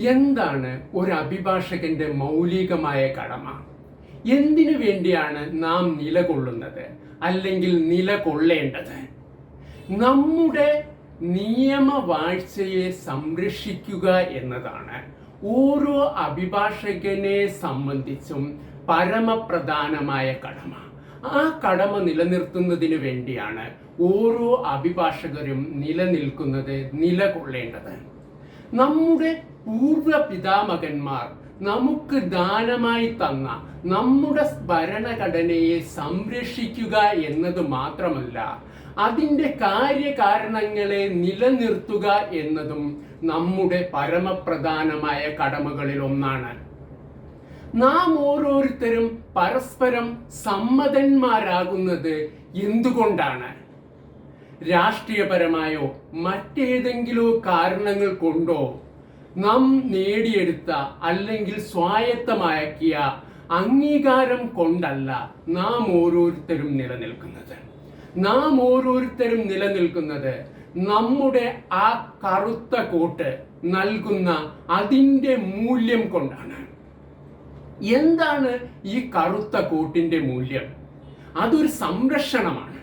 എന്താണ് ഒരു അഭിഭാഷകന്റെ മൗലികമായ കടമ? എന്തിനു വേണ്ടിയാണ് നാം നിലകൊള്ളുന്നത് അല്ലെങ്കിൽ നിലകൊള്ളേണ്ടത്? നമ്മുടെ നിയമവാഴ്ചയെ സംരക്ഷിക്കുക എന്നതാണ് ഓരോ അഭിഭാഷകനെ സംബന്ധിച്ചും പരമപ്രധാനമായ കടമ. ആ കടമ നിലനിർത്തുന്നതിന് വേണ്ടിയാണ് ഓരോ അഭിഭാഷകരും നിലനിൽക്കുന്നത് നിലകൊള്ളേണ്ടത്. നമ്മുടെ പൂർവ പിതാമകന്മാർ നമുക്ക് ദാനമായി തന്ന നമ്മുടെ ഭരണഘടനയെ സംരക്ഷിക്കുക എന്നത് മാത്രമല്ല അതിന്റെ കാര്യകാരണങ്ങളെ നിലനിർത്തുക എന്നതും നമ്മുടെ പരമപ്രധാനമായ കടമകളിൽ ഒന്നാണ്. നാം ഓരോരുത്തരും പരസ്പരം സമ്മതന്മാരാകുന്നത് എന്തുകൊണ്ടാണ്? രാഷ്ട്രീയപരമായോ മറ്റേതെങ്കിലും കാരണങ്ങൾ കൊണ്ടോ നാം നേടിയെടുത്ത അല്ലെങ്കിൽ സ്വായത്തമാക്കിയ അംഗീകാരം കൊണ്ടല്ല നാം ഓരോരുത്തരും നിലനിൽക്കുന്നത്. നാം ഓരോരുത്തരും നിലനിൽക്കുന്നത് നമ്മുടെ ആ കറുത്ത കോട്ട് നൽകുന്ന അതിന്റെ മൂല്യം കൊണ്ടാണ്. എന്താണ് ഈ കറുത്ത കോട്ടിന്റെ മൂല്യം? അതൊരു സംരക്ഷണമാണ്.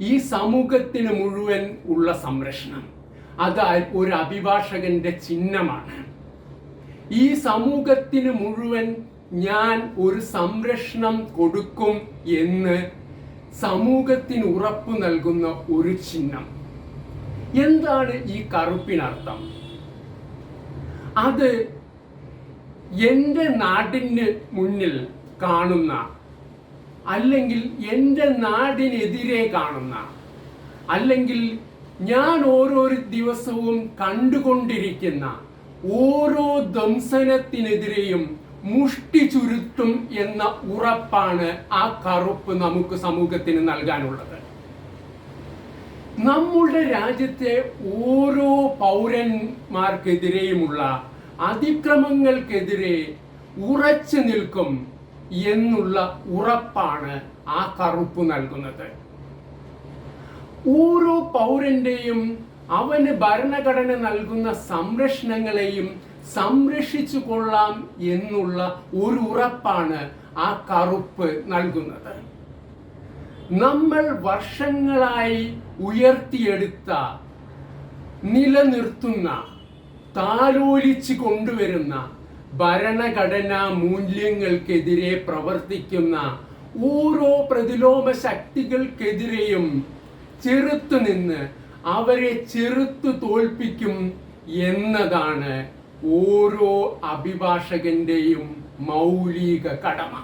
ഈ സമൂഹത്തിന് മുഴുവൻ ഉള്ള സംരക്ഷണം. അത് ഒരു അഭിഭാഷകന്റെ ചിഹ്നമാണ്. ഈ സമൂഹത്തിന് മുഴുവൻ ഞാൻ ഒരു സംരക്ഷണം കൊടുക്കും എന്ന് സമൂഹത്തിന് ഉറപ്പ് നൽകുന്ന ഒരു ചിഹ്നം. എന്താണ് ഈ കറുപ്പിനർത്ഥം? അത് എന്റെ നാടിന് മുന്നിൽ കാണുന്ന അല്ലെങ്കിൽ എന്റെ നാടിനെതിരെ കാണുന്ന അല്ലെങ്കിൽ ഞാൻ ഓരോ ദിവസവും കണ്ടുകൊണ്ടിരിക്കുന്ന ഓരോ ദംസനത്തിനെതിരെയും മുഷ്ടി ചുരുത്തും എന്ന ഉറപ്പാണ് ആ കറുപ്പ് നമുക്ക് സമൂഹത്തിന് നൽകാനുള്ളത്. നമ്മുടെ രാജ്യത്തെ ഓരോ പൗരന്മാർക്കെതിരെയുമുള്ള അതിക്രമങ്ങൾക്കെതിരെ ഉറച്ചു നിൽക്കും എന്നുള്ള ഉറപ്പാണ് ആ കറുപ്പ് നൽകുന്നത്. പൗരന്റെയും അവന് ഭരണഘടന നൽകുന്ന സംരക്ഷണങ്ങളെയും സംരക്ഷിച്ചു കൊള്ളാം എന്നുള്ള ഒരു ഉറപ്പാണ് ആ കറുപ്പ് നൽകുന്നത്. നമ്മൾ വർഷങ്ങളായി ഉയർത്തിയെടുത്ത നിലനിർത്തുന്ന താലോലിച്ച് കൊണ്ടുവരുന്ന ഭരണഘടനാ മൂല്യങ്ങൾക്കെതിരെ പ്രവർത്തിക്കുന്ന ഓരോ പ്രതിലോമ ശക്തികൾക്കെതിരെയും ചെറുത്തു നിന്ന് അവരെ ചെറുത്തു തോൽപ്പിക്കും എന്നതാണ് ഓരോ അഭിഭാഷകന്റെയും മൗലിക കടമ.